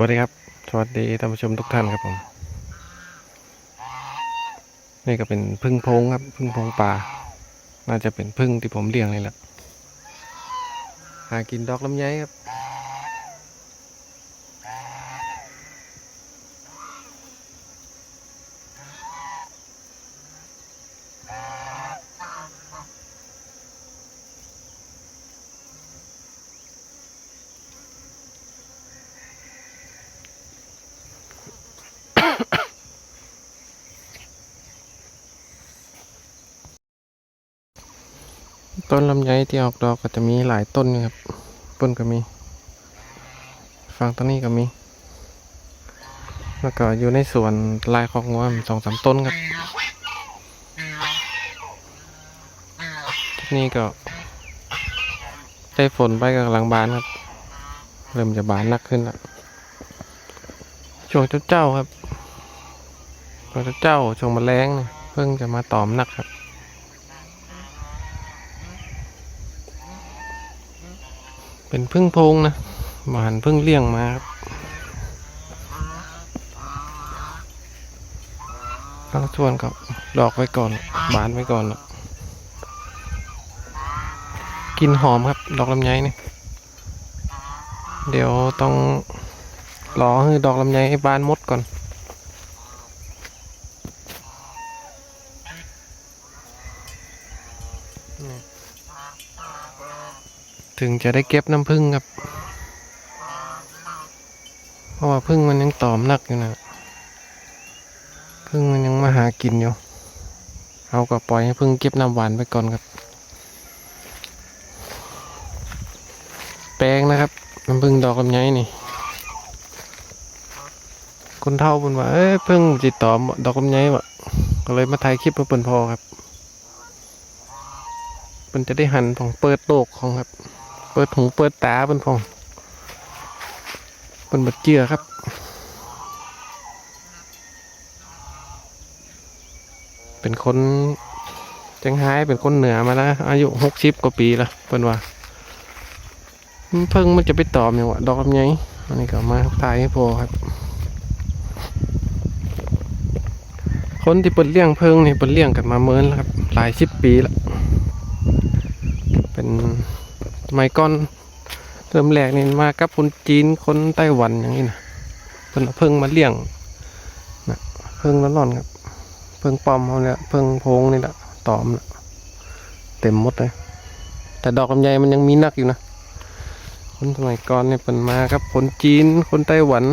วัสดีครับ สวัสดีท่านผู้ชมทุกท่านครับผม นี่ก็เป็นพึ่งพงครับ พึ่งพงป่า น่าจะเป็นพึ่งที่ผมเลี้ยงนี่แหละ หากินดอกลำไยครับ ต้นลำไยที่ออกดอกก็จะมีหลายต้นอยู่ครับต้นก็มีฝั่งต้นนี้ก็มี แล้วก็อยู่ในสวนลายของงัวสองสามต้นครับที่นี่ก็ ได้ฝนไปก็กำลังบานครับ เริ่มจะบานนักขึ้นแล้วช่วงเจ้าๆครับช่วงเจ้าๆช่วงแมลงเนี่ยเพิ่งจะมาตอมนักครับ เป็นพึ่งพงนะหวานพึ่งเลี้ยงมาครับบางส่วนก็ดอกไว้ก่อนบานไว้ก่อนแล้วกลินหอมครับ ดอกลำไยนี่เดี๋ยวต้องรอให้ดอกลำไยให้บานมดก่อน นี่ ถึงจะได้เก็บน้ำผึ้งครับ เพราะว่าผึ้งมันยังตอมนักอยู่นะผึ้งมันยังมาหากินอยู่ เอาก็ปล่อยให้ผึ้งเก็บน้ำหวานไปก่อนครับ แปลงนะครับน้ำผึ้งดอกลำไยนี่ คนเท่าบนว่าเอ้ยผึ้งจิตตอมดอกลำไยวะก็เลยมาถ่ายคลิปเพื่อเปินพอครับเพิ่นจะได้หันของเปิดโลกของครับ ปิดหูเปิดตาเป็นพองเป็นบัดเจือครับเป็นคนจังไห้เป็นคนเหนือมาแล้วอายุหกสิบกว่าปีแล้วเป็นว่าเพิ่งมันจะไปตอบเนี่ยวะดอกลำไยอันนี้ก็มาถ่ายให้พอครับ คนที่เปิดเลี้ยงเพิ่งนี่เปิดเลี้ยงกันมาเมินแล้วครับ หลายสิบปีแล้วเป็น สมัยก่อนเริ่มแรกนี่มากับคนจีนคนไต้หวันอย่างนี้นะเพิ่นเพิ่งมาเลี้ยงนะเพิ่งร้อนๆครับ เพิ่งปอมเขาเนี่ยเพิ่งโพงนี่แหละตอมนะเต็มหมดเลย แต่ดอกลำไยมันยังมีนักอยู่นะคนสมัยก่อนเนี่ยเป็นมากับคนจีนคนไต้หวัน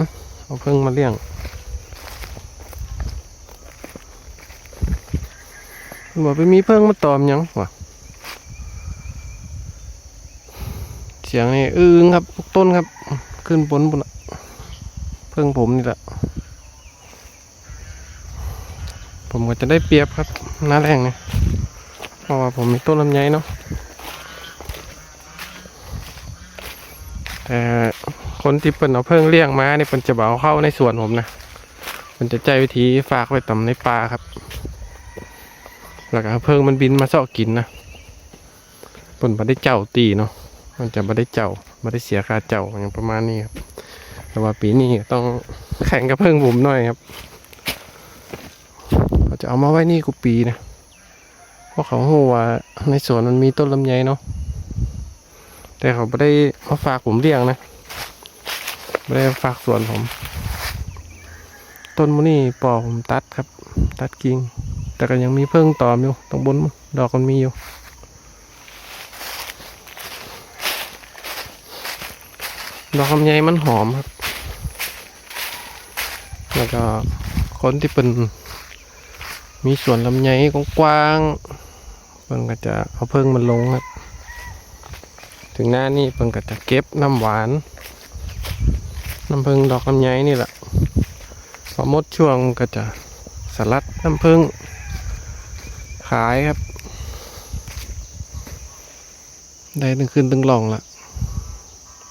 เอาเพิ่งมาเลี้ยงบอกไปมีเพิ่งมาตอมยังวะ สียงนี่อึ้งครับทุกต้นครับ ขึ้นบนบนเพิ่งผมนี่แหละผมก็จะได้เปรียบครับหน้าแรงเนี่ยเพราะว่าผมมีต้นลำไยเนาะแต่คนที่เปิ่นเอาเพิ่งเลี้ยงมาเนี่ยเปิ่นจะเบาเข้าในสวนผมนะมันจะใจวิธีฝากไว้ต่ำในป่าครับ แล้วก็เพิ่งมันบินมาเสาะกินนะเปิ่นมาได้เจ้าตีเนาะ มันจะไม่ได้เจ้าไม่ได้เสียค่าเจ้าอย่างประมาณนี้ครับ แต่ว่าปีนี้ต้องแข่งกับเพิ่งผมหน่อยครับเขาจะเอามาไว้นี่กูปีนะเพราะเขาหูว่าในสวนมันมีต้นลำไยเนาะแต่เขาไม่ได้มาฝากผมเลี้ยงนะไม่ได้ฝากสวนผม ต้นมันนี่ปอผมตัดครับ ตัดกิ่งแต่ก็ยังมีเพิ่งตอมอยู่ตรงบนดอกมันมีอยู่ ดอกลำไยมันหอมครับ แล้วก็คนที่เป็นมีสวนลำไยกว้างๆเพิ่นก็จะเอาเพิ่งมันลงครับ ถึงหน้านี่เพิ่นก็จะเก็บน้ำหวาน น้ำผึ้งดอกลำไยนี่แหละพอหมดช่วงก็จะสลัดน้ำผึ้งขายครับ ได้ตึงขึ้นตึงหล่องละ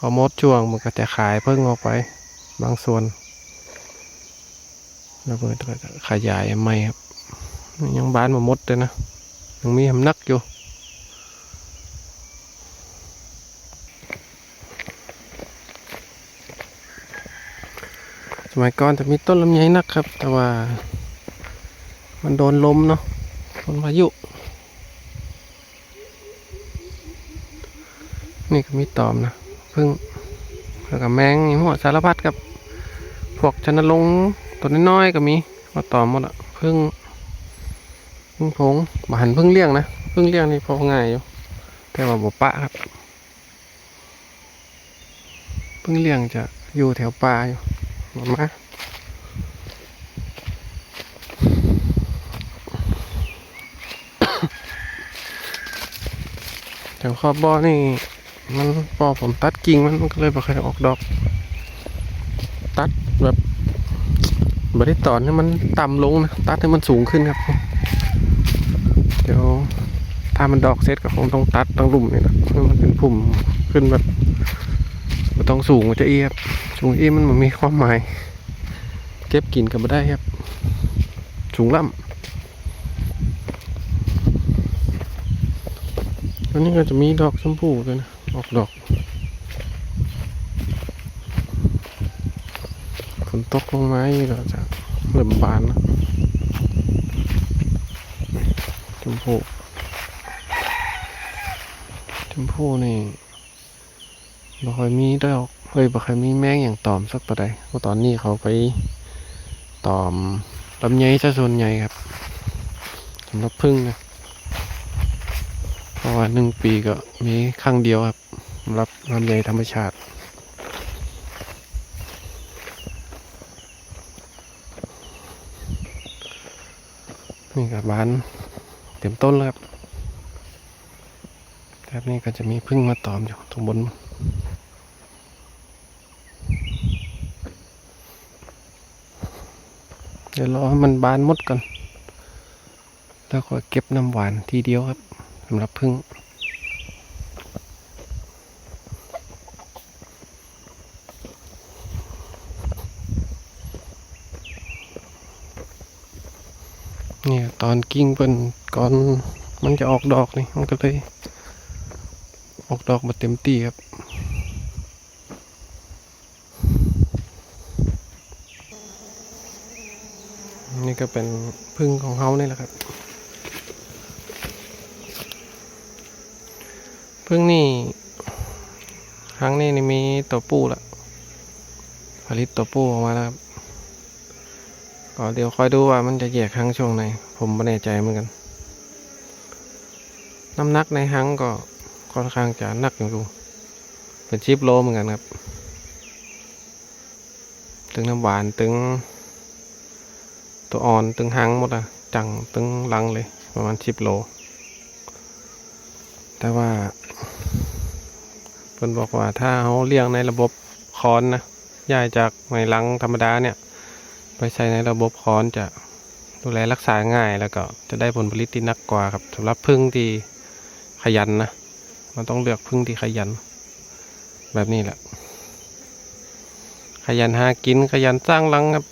อมดช่วงมันก็จะขายเพิ่งออกไป บางส่วน แล้วมันก็จะขยายใหม่ครับ ยังบ้านมามดเลยนะ ยังมีหำนักอยู่สมัยก่อนจะมีต้นลำไยนักครับ แต่ว่า มันโดนลมเนาะโดนพายุ นี่ก็มีตอมนะ พึ่งแล้วก็แมงหัวสารพัดครับพวกชนลงตัวน้อยๆก็มีมาต่อมหมดอะพึ่งพึ่งผงบหันพึ่งเลี้ยงนะพึ่งเลี้ยงนี่พอง่ายอยู่แต่ว่าบ่ปะครับพึ่งเลี้ยงจะอยู่แถวป่าอยู่มามาแถวขอบบ่อนี่ มันพอผมตัดกิ่งมันมันก็เลยบ่เคอยออกดอก ตัดแบบบริตอนให้มันต่ำลงนะตัดให้มันสูงขึ้นครับ เดี๋ยวถ้ามันดอกเสร็จก็คงต้องตัดต้องลุ่มนี่นะให้มันเป็นพุ่มขึ้นแบบบ่ต้องสูงกว่าจะเอียบสูงเอียบมันบ่มีความหมาย เก็บกินก็บ่ได้ครับ สูงล่ำอันนี้ก็จะมีดอกชมพูด้วยนะ ออกดอกฝนตกลงมาอีกก็จะเริ่มบานนะชมพูชมพูนี่บ่ค่อยมีดอกเฮ้ยบ่ค่อยมีแมงอย่างตอมสักตัวใดเพราะตอนนี้เขาไปตอมลำไยซะส่วนใหญ่ครับสำหรับพึ่งนะเพราะว่าหนึ่งปีก็มีครั้งเดียวครับ รับลำไยธรรมชาติ นี่กับบานเต็มต้นแล้วครับแบบนี้ก็จะมีพึ่งมาตอมอยู่ตรงบนเดี๋ยวรอให้มันบานหมดก่อน แล้วก็เก็บน้ำหวานทีเดียวครับสำหรับพึ่ง เนี่ยตอนกิ้งเป็นก่อนมันจะออกดอกนี่มันก็เลย ออกดอกมาเต็มที่ครับนี่ก็เป็นพึ่งของเขานี่แหละครับ พึ่งนี่ครั้งนี้นี่มีตัวปูละผลิตตัวปูออกมาแล้วครับ ก็เดี๋ยวคอยดูว่ามันจะแยกครั้งช่วงไหน ผมไม่แน่ใจเหมือนกัน น้ำหนักในหังก็ค่อนข้างจะหนักอยู่ดู เป็นชิปโลเหมือนกันครับตึงน้ำหวานตึง ตัวอ่อนตึงหังหมดอะจังตึงหลังเลยประมาณชิปโล แต่ว่าเพิ่นบอกว่าถ้าเขาเลี้ยงในระบบคอนนะย้ายจากในหลังธรรมดาเนี่ย ไปใช้ในระบบค้อนจะดูแลรักษาง่ายแล้วก็จะได้ผลผลิตที่นักกว่าครับสำหรับพึ่งที่ขยันนะ มันต้องเลือกพึ่งที่ขยัน แบบนี้แหละ ขยันหากินขยันสร้างรังครับ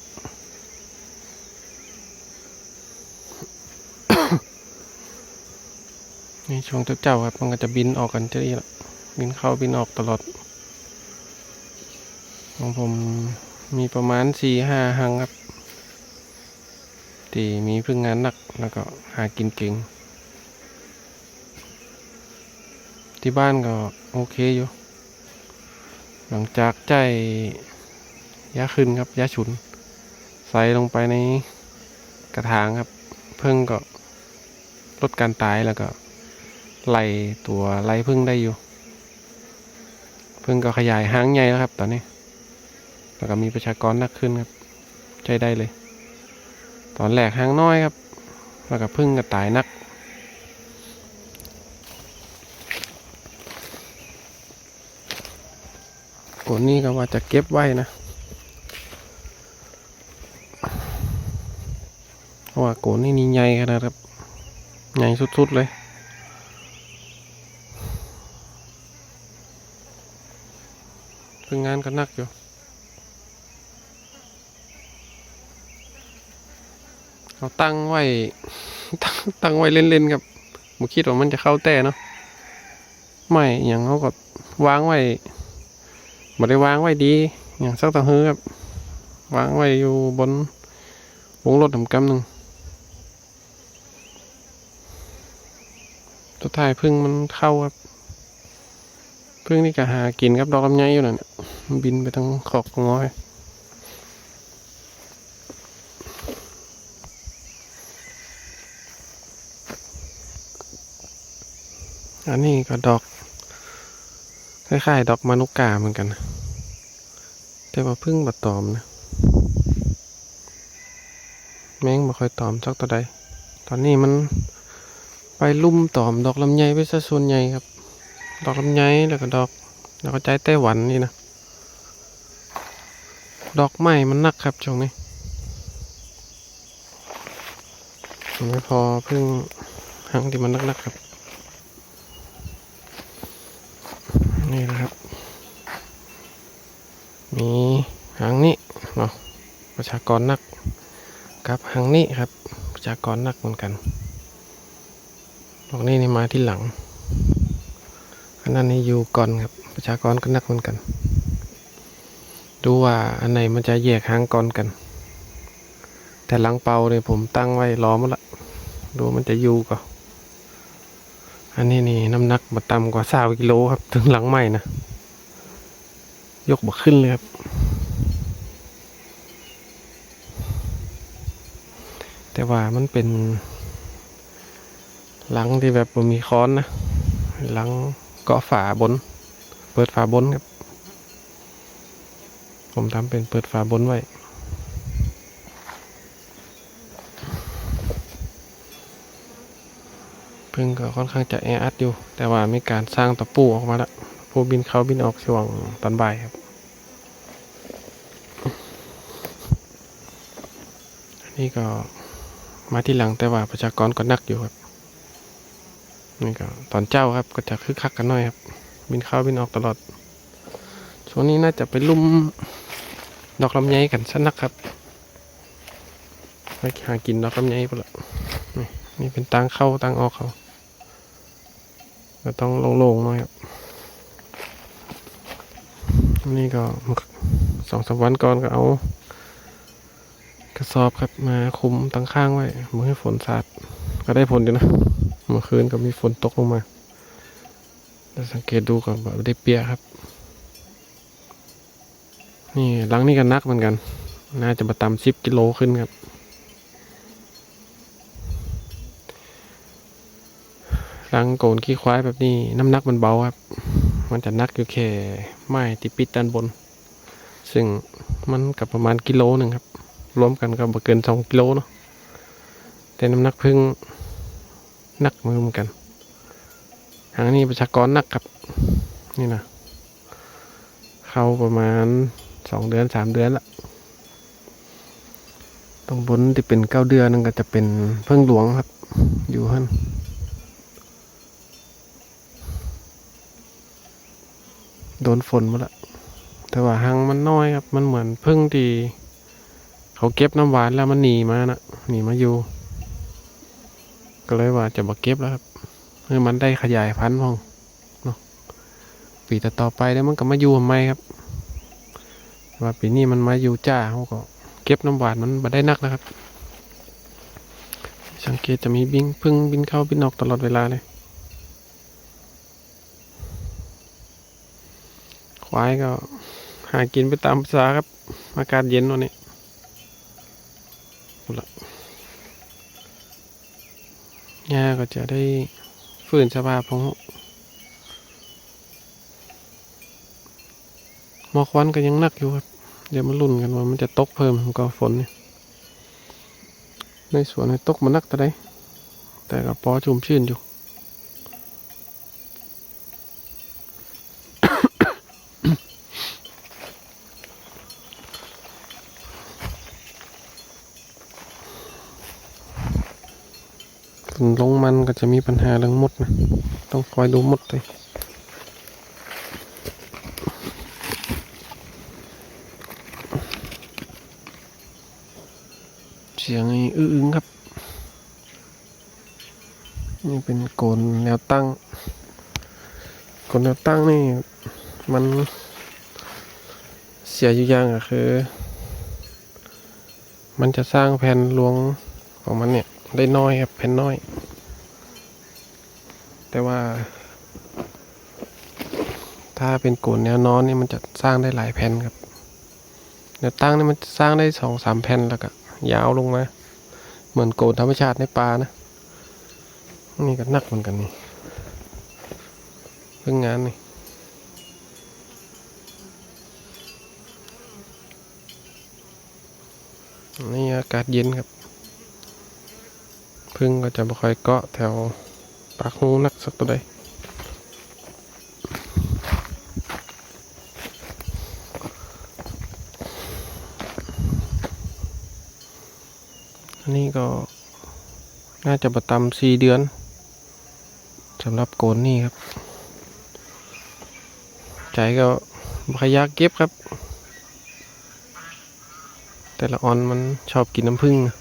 นี่ช่วงเจ้าๆครับมันก็จะบินออกกันจะดีละบินเข้าบินออกตลอดของผม มีประมาณสี่ห้าหังครับที่มีพึ่งงานหนักแล้วก็หากินเก่ง ที่บ้านก็โอเคอยู่ หลังจากใจยยาขึ้นครับยาฉุน ใส่ลงไปในกระถางครับ เพิ่งก็ลดการตายแล้วก็ไล่ตัวไล่พึ่งได้อยู่ พึ่งก็ขยายหางใหญ่แล้วครับตอนนี้ แล้วก็มีประชากรนักขึ้นครับ ใช้ได้เลย ตอนแรกหางน้อยครับ แล้วก็พึ่งก็ตายนักกนนี้ก็ว่าจะเก็บไว้นะเพราะว่าโกนนี่นี่ใหญ่ขนาดครับ ใหญ่สุดๆเลยเป็นงานก็นักอยู่ เขาตั้งไว้ ตั้งตั้งไว้เล่นๆครับผมคิดว่ามันจะเข้าแต่เนาะไม่อย่างเขาก็วางไว้บ่ได้วางไว้ดีอย่างสักต่อฮือครับวางไว้อยู่บนวงรถทำกำหนึ่งสุดท้ายพึ่งมันเข้าครับพึ่งนี่ก็หากินครับดอกลำไยอยู่นั่นน่ะมันบินไปทางขอกงอย อันนี้ก็ดอก คล้ายๆ ดอกมานุกาเหมือนกัน แต่ว่าพึ่งบัดตอมนะ แมงบ่ค่อยตอมสักตัวใด ตอนนี้มันไปลุ่มตอมดอกลำไยไปซะส่วนใหญ่ครับ ดอกลำไยแล้วก็ดอก แล้วก็ใจไต้หวันนี่นะ ดอกไม้มันนักครับช่วงนี้ไม่พอพึ่งหางที่มันนักๆครับ นี่นะครับ มีหางนี้เนาะประชากรนักกับหางนี้ครับ ประชากรนักเหมือนกันดอกนี้นี่มาที่หลังอันนั้นนี่อยู่ก่อนครับ ประชากรก็นักเหมือนกัน ดูว่าอันไหนมันจะแยกหางก่อนกัน แต่หลังเปาเนี่ยผมตั้งไว้ล้อมละดูมันจะอยู่ก่อน อันนี้นี่น้ำหนักมาต่ำกว่าสากิโลครับ ถึงหลังใหม่นะ ยกบกขึ้นเลยครับ แต่ว่ามันเป็น หลังที่แบบมีค้อนนะ หลังเกาะฝาบน เปิดฝาบนครับ ผมทำเป็นเปิดฝาบนไว้ พึ่งก็ค่อนข้างจะแออัดอยู่ แต่ว่ามีการสร้างตะปูออกมาแล้วผู้บินเข้าบินออกช่วงตอนบ่ายครับอันนี้ก็มาที่หลังแต่ว่าประชากรก็นักอยู่ครับ นี่ก็ตอนเจ้าครับก็จะคึกคักกันหน่อยครับ บินเข้าบินออกตลอด ช่วงนี้น่าจะไปลุ่มดอกลำไยกันสักนักครับไปหากินดอกลำไยไปละนี่นี่เป็นทางเข้าทางออกเขา ก็ต้องโล่งๆหน่อยครับนี่ก็สองสามวันก่อนก็เอา กระสอบครับมาคุมตั้งข้างไว้เมื่อให้ฝนสาดก็ได้ผลอยู่นะเมื่อคืนก็มีฝนตกลงมาแต่สังเกตดูก่อนแบบได้เปียกครับ นี่ลังนี่ก็นักเหมือนกัน น่าจะมาตามสิบกิโลขึ้นครับ หลังโกนขี้ควายแบบนี้น้ำหนักมันเบาครับ มันจะนักอยู่แค่ไม้ที่ปิดด้านบน ซึ่งมันกับประมาณกิโลหนึ่งครับ รวมกันก็บเกินสองกิโลเนาะแต่น้ำหนักพึ่งนักมือเหมือนกันหางนี้ประชากรนักครับนี่นะเข้าประมาณสองเดือนสามเดือนละตรงบนที่เป็นเก้าเดือนนึงก็จะเป็นเพิ่งหลวงครับ อยู่ฮั่น โดนฝนหมดละแต่ว่าหางมันน้อยครับ มันเหมือนพึ่งที่เขาเก็บน้ำหวานแล้วมันหนีมานะหนีมาอยู่ ก็เลยว่าจะมาเก็บแล้วครับเพื่อมันได้ขยายพันธุ์พองเนาะปีต่อไปแล้วมันก็มาอยู่ทำไมครับ ว่าปีนี้มันมาอยู่จ้าเขาก็เก็บน้ำหวานมันมาได้นักนะครับ สังเกตจะมีบินพึ่งบินเข้าบินออกตลอดเวลาเลย ควายก็หากินไปตามภาษาครับ อากาศเย็นวันนี้ละหญ้าก็จะได้ฟื้นสภาพของหมอกควันก็ยังนักอยู่ครับ เดี๋ยวมาลุ้นกันว่ามันจะตกเพิ่มก็ฝนนี่ในสวนในตกมันนักแต่ได้ แต่ก็พอชุ่มชื่นอยู่ นลงมันก็จะมีปัญหาเรื่องมดนะ ต้องคอยดูมดเลยเสียงอ้อื้อครับ นี่เป็นโกนแนวตั้งโกนแนวตั้งนี่ มันเสียอยู่อย่างอะคือ มันจะสร้างแผ่นรวงของมันเนี่ย ได้น้อยครับแผ่นน้อย แต่ว่า ถ้าเป็นโกนแนวนอนนี่มันจะสร้างได้หลายแผ่นครับแนวตั้งนี่มันสร้างได้สองสามแผ่นแล้วก็ยาวลงมาเหมือนโกนธรรมชาติในป่านะ นี่ก็นักเหมือนกันนี่เรื่งงานนี่นี่อากาศเย็นครับ พึ่งก็จะไม่ค่อยเกาะแถวปากหูนักสักตัวใดอันนี้ก็น่าจะประตำสี่เดือนสำหรับโกนนี่ครับ ใจก็บขอยากเก็บครับ แต่ละออนมันชอบกินน้ำผึ้งนะ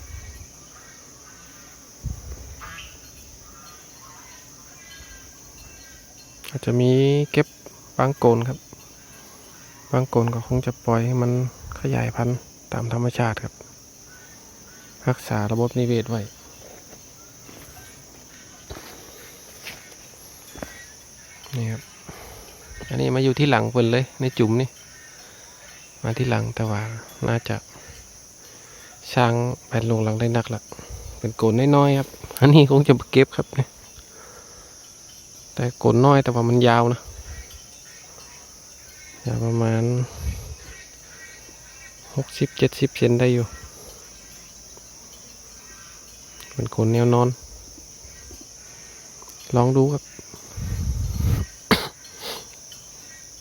อา จะมีเก็บบางโกนครับ บางโกนก็คงจะปล่อยให้มันขยายพันธุ์ตามธรรมชาติครับ รักษาระบบนิเวศไว้นี่ครับ อันนี้มาอยู่ที่หลังเพิ่นเลย ในจุ่มนี่ มาที่หลังแต่ว่าน่าจะช้างแผ่นลงหลังได้นักละเป็นโกนน้อยๆครับ อันนี้คงจะเก็บครับเนี่ย แต่โกนน้อยแต่ว่ามันยาวนะยาวประมาณหกสิบเจ็ดสิบเซนได้อยู่ เป็นโกนแนวนอน ลองดูครับ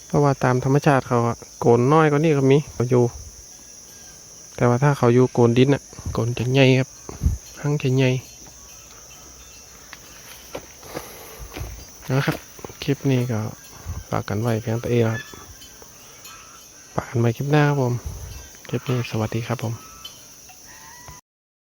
เพราะว่าตามธรรมชาติเขาอะโกนน้อยกว่านี้ก็มีเขาอยู่ แต่ว่าถ้าเขาอยู่โกนดินอะโกนจะใหญ่ครับหั่งจะใหญ่ นะครับ คลิปนี้ก็ฝากกันไว้เพียงแต่เองครับฝากกันไว้คลิปหน้าครับผม คลิปนี้สวัสดีครับผม